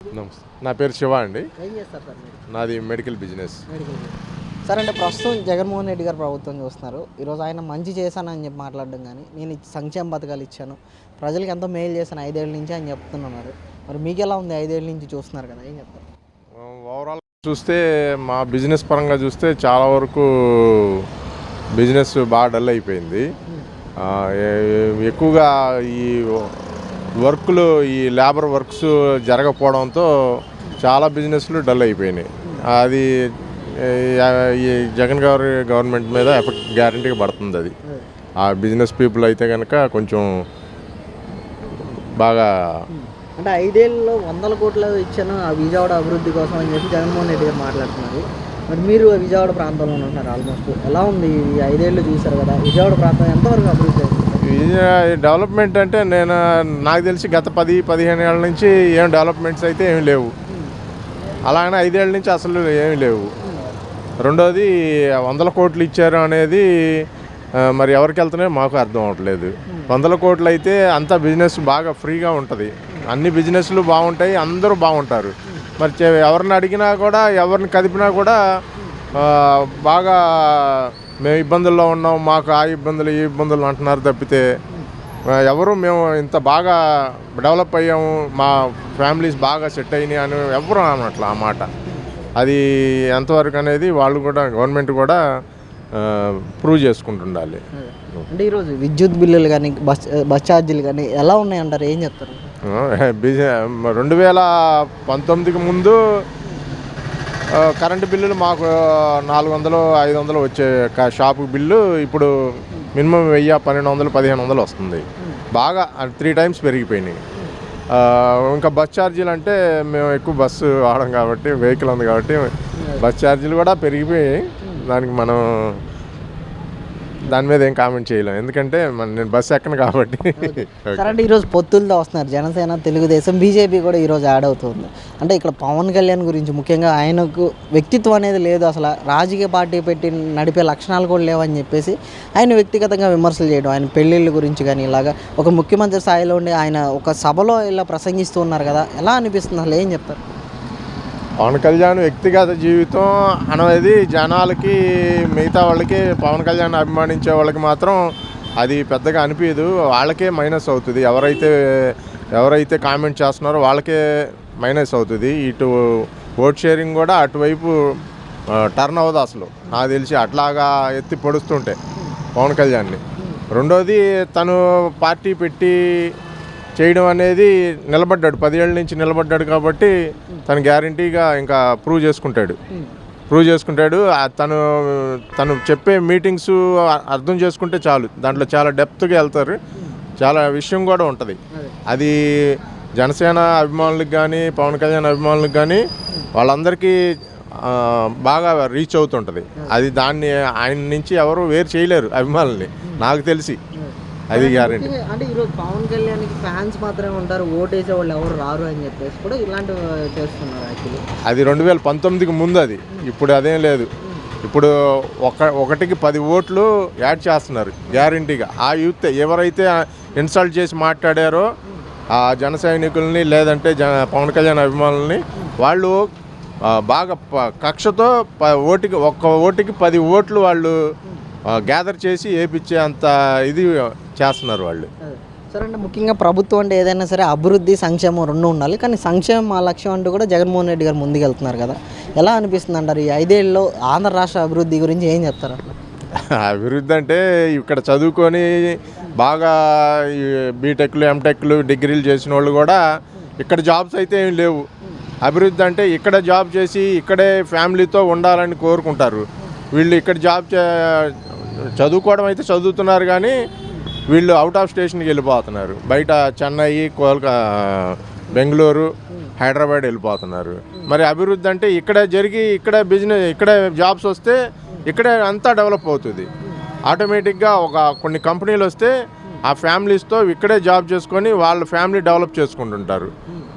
నమస్తే. నా పేరు శివ అండి. నాది మెడికల్ బిజినెస్. సార్ అంటే ప్రస్తుతం జగన్మోహన్ రెడ్డి గారు ప్రభుత్వం చూస్తున్నారు. ఈరోజు ఆయన మంచి చేశానని చెప్పి మాట్లాడడం కానీ నేను సంక్షేమ పథకాలు ఇచ్చాను. ప్రజలకు ఎంతో మేలు చేశాను ఐదేళ్ళ నుంచి అని చెప్తున్నారు. మరి మీకు ఎలా ఉంది ఐదేళ్ళ నుంచి చూస్తున్నారు కదా? ఏం చెప్తారు? ఓవరాల్ చూస్తే మా బిజినెస్ పరంగా చూస్తే చాలా వరకు బిజినెస్ బాగా డల్ అయిపోయింది. ఎక్కువగా ఈ వర్క్లు ఈ లేబర్ వర్క్స్ జరగకపోవడంతో చాలా బిజినెస్లు డల్ అయిపోయినాయి. అది ఈ జగన్ గారి గవర్నమెంట్ మీద ఎఫెక్ట్ గ్యారంటీగా పడుతుంది అది. ఆ బిజినెస్ పీపుల్ అయితే కనుక కొంచెం బాగా అంటే ఐదేళ్ళలో వందల కోట్లు ఇచ్చాను ఆ విజయవాడ అభివృద్ధి కోసం అని చెప్పి జగన్మోహన్ రెడ్డి గారు మాట్లాడుతున్నారు. మరి మీరు విజయవాడ ప్రాంతంలో ఉంటున్నారు ఆల్మోస్ట్. ఎలా ఉంది ఈ ఐదేళ్ళు చూశారు కదా? విజయవాడ ప్రాంతం ఎంతవరకు అభివృద్ధి అయింది? డెవలప్మెంట్ అంటే నేను నాకు తెలిసి గత పది పదిహేను ఏళ్ళ నుంచి ఏం డెవలప్మెంట్స్ అయితే ఏమి లేవు. అలాగనే ఐదేళ్ళ నుంచి అసలు ఏమి లేవు. రెండోది వందల కోట్లు ఇచ్చారు అనేది మరి ఎవరికి వెళ్తున్నాయో మాకు అర్థం అవ్వట్లేదు. వందల కోట్లు అయితే అంతా బిజినెస్ బాగా ఫ్రీగా ఉంటుంది. అన్ని బిజినెస్లు బాగుంటాయి అందరూ బాగుంటారు. మరి ఎవరిని అడిగినా కూడా ఎవరిని కదిపినా కూడా బాగా మేము ఇబ్బందుల్లో ఉన్నాం మాకు ఆ ఇబ్బందులు ఈ ఇబ్బందులు అంటున్నారు తప్పితే ఎవరు మేము ఇంత బాగా డెవలప్ అయ్యాము మా ఫ్యామిలీస్ బాగా సెట్ అయినాయి అని ఎవరు అనట్ల ఆ మాట. అది ఎంతవరకు అనేది వాళ్ళు కూడా గవర్నమెంట్ కూడా ప్రూవ్ చేసుకుంటుండాలి. అంటే ఈరోజు విద్యుత్ బిల్లులు కానీ బస్ బస్ ఛార్జీలు కానీ ఎలా ఉన్నాయి అంటారు ఏం చెప్తారు? రెండు వేల పంతొమ్మిదికి ముందు కరెంటు బిల్లులు మాకు నాలుగు వందలు ఐదు వందలు వచ్చే షాపు బిల్లు ఇప్పుడు మినిమం వెయ్యి పన్నెండు వందలు పదిహేను వందలు వస్తుంది. బాగా త్రీ టైమ్స్ పెరిగిపోయినాయి. ఇంకా బస్ ఛార్జీలు అంటే మేము ఎక్కువ బస్సు వాడడం కాబట్టి వెహికల్ ఉంది కాబట్టి బస్ ఛార్జీలు కూడా పెరిగిపోయాయి. దానికి మనం దాని మీద ఏం కామెంట్ చేయలేం. ఎందుకంటే మన నేను బస్సు ఎక్కను కాబట్టి. సరే అంటే ఈరోజు పొత్తులతో వస్తున్నారు. జనసేన తెలుగుదేశం బీజేపీ కూడా ఈరోజు యాడ్ అవుతుంది. అంటే ఇక్కడ పవన్ కళ్యాణ్ గురించి ముఖ్యంగా ఆయనకు వ్యక్తిత్వం అనేది లేదు అసలు. రాజకీయ పార్టీ పెట్టి నడిపే లక్షణాలు కూడా లేవని చెప్పేసి ఆయన వ్యక్తిగతంగా విమర్శలు చేయడం ఆయన పెళ్ళిళ్ళ గురించి కానీ ఇలాగా ఒక ముఖ్యమంత్రి స్థాయిలో ఉండి ఆయన ఒక సభలో ఇలా ప్రసంగిస్తూ ఉన్నారు కదా. ఎలా అనిపిస్తుంది? అసలు ఏం చెప్తారు? పవన్ కళ్యాణ్ వ్యక్తిగత జీవితం అనేది జనాలకి మిగతా వాళ్ళకి పవన్ కళ్యాణ్ అభిమానించే వాళ్ళకి మాత్రం అది పెద్దగా అనిపించదు వాళ్ళకే మైనస్ అవుతుంది. ఎవరైతే ఎవరైతే కామెంట్ చేస్తున్నారో వాళ్ళకే మైనస్ అవుతుంది. ఇటు ఓట్ షేరింగ్ కూడా అటువైపు టర్న్ అవ్వదు అసలు. నాకు తెలిసి అట్లాగా ఎత్తి పొడుస్తుంటే పవన్ కళ్యాణ్ని. రెండోది తను పార్టీ పెట్టి చేయడం అనేది నిలబడ్డాడు. పదేళ్ళ నుంచి నిలబడ్డాడు కాబట్టి తను గ్యారంటీగా ఇంకా ప్రూవ్ చేసుకుంటాడు. ప్రూవ్ చేసుకుంటాడు. తను తను చెప్పే మీటింగ్స్ అర్థం చేసుకుంటే చాలు. దాంట్లో చాలా డెప్త్గా వెళ్తారు. చాలా విషయం కూడా ఉంటుంది. అది జనసేన అభిమానులకు కానీ పవన్ కళ్యాణ్ అభిమానులకు కానీ వాళ్ళందరికీ బాగా రీచ్ అవుతుంటుంది. అది దాన్ని ఆయన నుంచి ఎవరు వేరు చేయలేరు అభిమానుల్ని. నాకు తెలిసి. అది గ్యారంటీ అంటే ఈరోజు పవన్ కళ్యాణ్కి ఫ్యాన్స్ మాత్రమే ఉంటారు ఓటేసే వాళ్ళు ఎవరు రారు అని చెప్పేసి కూడా ఇలాంటివి చేస్తున్నారు యాక్చువల్లీ అది రెండు వేల పంతొమ్మిదికి ముందు అది. ఇప్పుడు అదేం లేదు. ఇప్పుడు ఒక ఒకటికి పది ఓట్లు యాడ్ చేస్తున్నారు గ్యారంటీగా ఆ యూత్ ఎవరైతే ఇన్సల్ట్ చేసి మాట్లాడారో ఆ జన సైనికుల్ని లేదంటే జన పవన్ కళ్యాణ్ అభిమానుల్ని వాళ్ళు బాగా కక్షతో ప- ఓటుకి ఒక్క ఓటుకి పది ఓట్లు వాళ్ళు గ్యాదర్ చేసి వేపించే అంత ఇది చేస్తున్నారు వాళ్ళు. సరే అంటే ముఖ్యంగా ప్రభుత్వం అంటే ఏదైనా సరే అభివృద్ధి సంక్షేమం రెండు ఉండాలి. కానీ సంక్షేమం మా లక్ష్యం అంటూ కూడా జగన్మోహన్ రెడ్డి గారు ముందుకెళ్తున్నారు కదా. ఎలా అనిపిస్తుంది అంటారు? ఈ ఐదేళ్ళలో ఆంధ్ర రాష్ట్ర అభివృద్ధి గురించి ఏం చెప్తారు అట్లా? అభివృద్ధి అంటే ఇక్కడ చదువుకొని బాగా బీటెక్లు ఎంటెక్లు డిగ్రీలు చేసిన వాళ్ళు కూడా ఇక్కడ జాబ్స్ అయితే ఏం లేవు. అభివృద్ధి అంటే ఇక్కడ జాబ్ చేసి ఇక్కడే ఫ్యామిలీతో ఉండాలని కోరుకుంటారు. వీళ్ళు ఇక్కడ జాబ్ చదువుకోవడం అయితే చదువుతున్నారు కానీ వీళ్ళు అవుట్ ఆఫ్ స్టేషన్కి వెళ్ళిపోతున్నారు. బయట చెన్నై కోల్కా బెంగళూరు హైదరాబాద్ వెళ్ళిపోతున్నారు. మరి అభివృద్ధి అంటే ఇక్కడే జరిగి ఇక్కడే బిజినెస్ ఇక్కడే జాబ్స్ వస్తే ఇక్కడే అంతా డెవలప్ అవుతుంది. ఆటోమేటిక్గా ఒక కొన్ని కంపెనీలు వస్తే ఆ ఫ్యామిలీస్తో ఇక్కడే జాబ్ చేసుకొని వాళ్ళ ఫ్యామిలీ డెవలప్ చేసుకుంటుంటారు.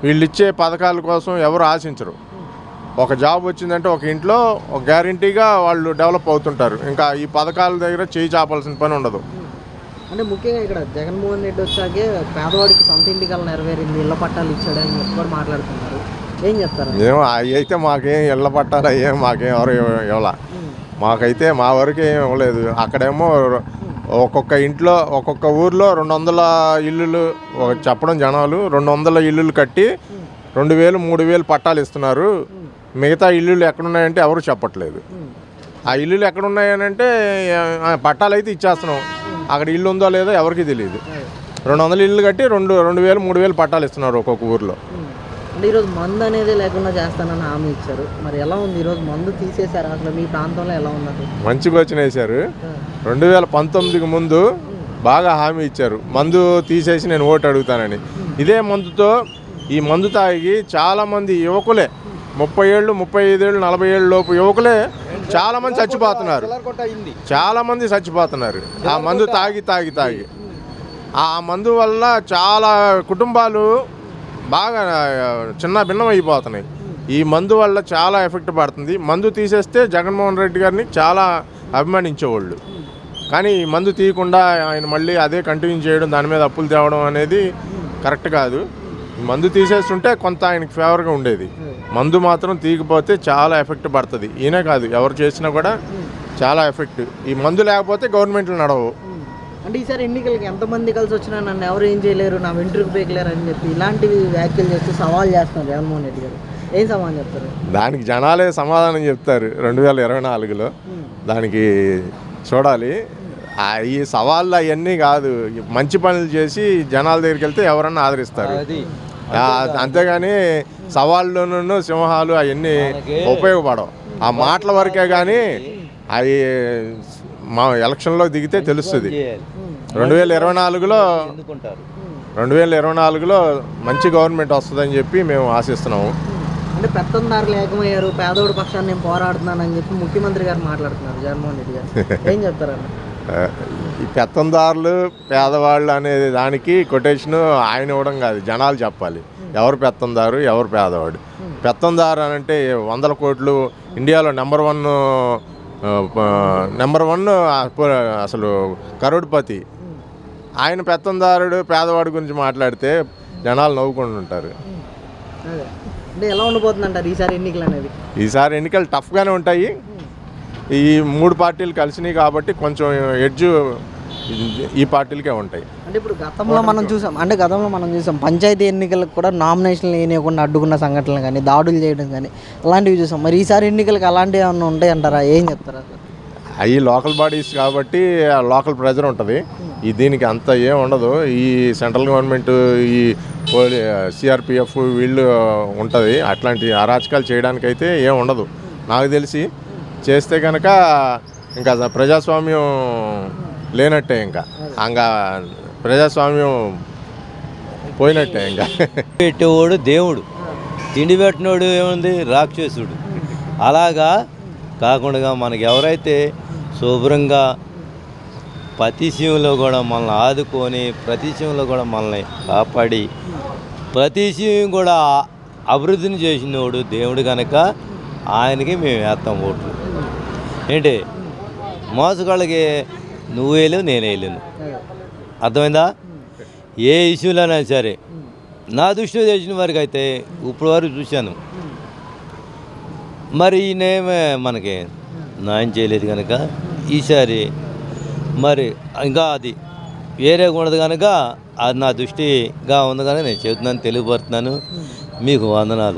వీళ్ళు ఇచ్చే పథకాల కోసం ఎవరు ఆశించరు. ఒక జాబ్ వచ్చిందంటే ఒక ఇంట్లో ఒక గ్యారంటీగా వాళ్ళు డెవలప్ అవుతుంటారు. ఇంకా ఈ పథకాల దగ్గర చేయి చాపాల్సిన పని ఉండదు. అంటే ముఖ్యంగా ఇక్కడ జగన్మోహన్ రెడ్డి వచ్చాకే పేదవాడికి సొంత ఇంటికల్ నెరవేరింది ఇళ్ళ పట్టాలు ఇచ్చాడని చెప్పి కూడా మాట్లాడుతున్నారు. ఏం చెప్తారు? ఏం అవి అయితే మాకేం ఇళ్ళ పట్టాలి ఏం మాకేం ఎవరు ఇవ్వాల. మాకైతే మా వరకు ఏం ఇవ్వలేదు. అక్కడేమో ఒక్కొక్క ఇంట్లో ఒక్కొక్క ఊర్లో రెండు వందల ఇల్లులు చెప్పడం జనాలు రెండు వందల ఇల్లులు కట్టి రెండు వేలు మూడు వేలు పట్టాలు ఇస్తున్నారు. మిగతా ఇల్లులు ఎక్కడున్నాయంటే ఎవరు చెప్పట్లేదు. ఆ ఇల్లులు ఎక్కడున్నాయనంటే ఆ, పట్టాలు అయితే ఇచ్చేస్తున్నాం. అక్కడ ఇల్లు ఉందో లేదో ఎవరికి తెలియదు రెండు వందల ఇల్లు కట్టి రెండు రెండు వేలు మూడు వేలు పట్టాలు ఇస్తున్నారు ఒక్కొక్క ఊర్లో. అంటే ఈరోజు మందు అనేది లేకుండా చేస్తానని హామీ ఇచ్చారు. మరి ఎలా ఉంది? ఈరోజు మందు తీసేశారు. అసలు మీ ప్రాంతంలో ఎలా ఉన్నది మంచి వచ్చిన వేశారు. రెండు వేల పంతొమ్మిదికి ముందు బాగా హామీ ఇచ్చారు. మందు తీసేసి నేను ఓటు అడుగుతానని. ఇదే మందుతో ఈ మందు తాగి చాలామంది యువకులే ముప్పై ఏళ్ళు ముప్పై ఐదేళ్ళు నలభై ఏళ్ళు లోపు యువకులే చాలామంది చచ్చిపోతున్నారు. చాలామంది చచ్చిపోతున్నారు. ఆ మందు తాగి తాగి తాగి. ఆ మందు వల్ల చాలా కుటుంబాలు బాగా చిన్న భిన్నం అయిపోతున్నాయి ఈ మందు వల్ల చాలా ఎఫెక్ట్ పడుతుంది. మందు తీసేస్తే జగన్మోహన్ రెడ్డి గారిని చాలా అభిమానించేవాళ్ళు. కానీ ఈ మందు తీయకుండా ఆయన మళ్ళీ అదే కంటిన్యూ చేయడం దాని మీద అప్పులు తేవడం అనేది కరెక్ట్ కాదు. మందు తీసేస్తుంటే కొంత ఆయనకి ఫేవర్గా ఉండేది. మందు మాత్రం తీయకపోతే చాలా ఎఫెక్ట్ పడుతుంది. ఈయనే కాదు ఎవరు చేసినా కూడా చాలా ఎఫెక్ట్. ఈ మందు లేకపోతే గవర్నమెంట్లు నడవు అంటే ఈసారి ఎన్నికలకి ఎంతమంది కలిసి వచ్చినా నన్ను ఎవరు ఏం చేయలేరు నా వెంట్రుకు పేకలేరు అని చెప్పి ఇలాంటివి వ్యాఖ్యలు చేస్తూ సవాల్ చేస్తున్నారు జగన్మోహన్ రెడ్డి గారు. ఏం సమాధానం చెప్తారు? దానికి జనాలే సమాధానం చెప్తారు. రెండు వేల ఇరవై నాలుగులో దానికి చూడాలి. ఆ ఈ సవాళ్ళు అవన్నీ కాదు. మంచి పనులు చేసి జనాల దగ్గరికి వెళ్తే ఎవరన్నా ఆదరిస్తారు. అంతేగాని సవాళ్ళను సింహాలు అవన్నీ ఉపయోగపడవు. ఆ మాటల వరకే కానీ అవి మా ఎలక్షన్లో దిగితే తెలుస్తుంది. రెండు వేల ఇరవై నాలుగులో రెండు వేల ఇరవై నాలుగులో మంచి గవర్నమెంట్ వస్తుందని చెప్పి మేము ఆశిస్తున్నాము. అంటే పెత్తందారులు ఏకమయ్యారు పేదోడి పక్షాన్ని నేను పోరాడుతున్నానని చెప్పి ముఖ్యమంత్రి గారు మాట్లాడుతున్నారు జగన్మోహన్ రెడ్డి గారు. ఏం చెప్తారన్న? ఈ పెత్తందారులు పేదవాళ్ళు అనేది దానికి కొటేషన్ ఆయన ఇవ్వడం కాదు జనాలు చెప్పాలి. ఎవరు పెత్తందారు ఎవరు పేదవాడు. పెత్తందారు అని అంటే వందల కోట్లు ఇండియాలో నెంబర్ వన్ నెంబర్ వన్ అసలు కరోడ్పతి. ఆయన పెత్తందారుడు పేదవాడి గురించి మాట్లాడితే జనాలు నవ్వుకుంటూ ఉంటారు. ఎలా ఉండిపోతుంది అంటారు ఈసారి ఎన్నికలు అనేది ఈసారి ఎన్నికలు టఫ్గానే ఉంటాయి. ఈ మూడు పార్టీలు కలిసినాయి కాబట్టి కొంచెం ఎడ్జ్ ఈ పార్టీలకే ఉంటాయి. అంటే ఇప్పుడు గతంలో మనం చూసాం అంటే గతంలో మనం చూసాం పంచాయతీ ఎన్నికలకు కూడా నామినేషన్లు వేయకుండా అడ్డుకున్న సంఘటనలు కానీ దాడులు చేయడం కానీ అలాంటివి చూసాం. మరి ఈసారి ఎన్నికలకు అలాంటివి ఏమన్నా ఉంటాయి అంటారా? ఏం చెప్తారా అవి లోకల్ బాడీస్ కాబట్టి ఆ లోకల్ ప్రెజర్ ఉంటుంది. ఈ దీనికి అంత ఏం ఉండదు. ఈ సెంట్రల్ గవర్నమెంట్ ఈ సిఆర్పిఎఫ్ వీళ్ళు ఉంటుంది. అట్లాంటి అరాచకాలు చేయడానికైతే ఏం ఉండదు. నాకు తెలిసి చేస్తే కనుక ఇంకా ప్రజాస్వామ్యం లేనట్టే ఇంకా. ఇంకా ప్రజాస్వామ్యం పోయినట్టే ఇంకా. పెట్టేవాడు దేవుడు. తిండి పెట్టినోడు ఏముంది? రాక్షసుడు. అలాగా కాకుండా మనకి ఎవరైతే శుభ్రంగా ప్రతి విషయంలో కూడా మనల్ని ఆదుకొని ప్రతి విషయంలో కూడా మనల్ని కాపాడి ప్రతి విషయం కూడా అభివృద్ధిని చేసినోడు దేవుడు కనుక ఆయనకి మేము వేస్తాం ఓట్లు. ఏంటి? మోసగాళ్ళకి నువ్వు వేయలేవు నేను వేయలేను. అర్థమైందా? ఏ ఇష్యూలోనైనా సరే. నా దృష్టిలో చేసిన వారికి అయితే ఇప్పుడు వరకు చూశాను. మరి ఈయనేమే మనకి న్యాయం చేయలేదు కనుక ఈసారి మరి ఇంకా అది వేరే ఉండదు కనుక అది నా దృష్టిగా ఉంది కనుక నేను చెబుతున్నాను తెలియపడుతున్నాను మీకు వందనాలు.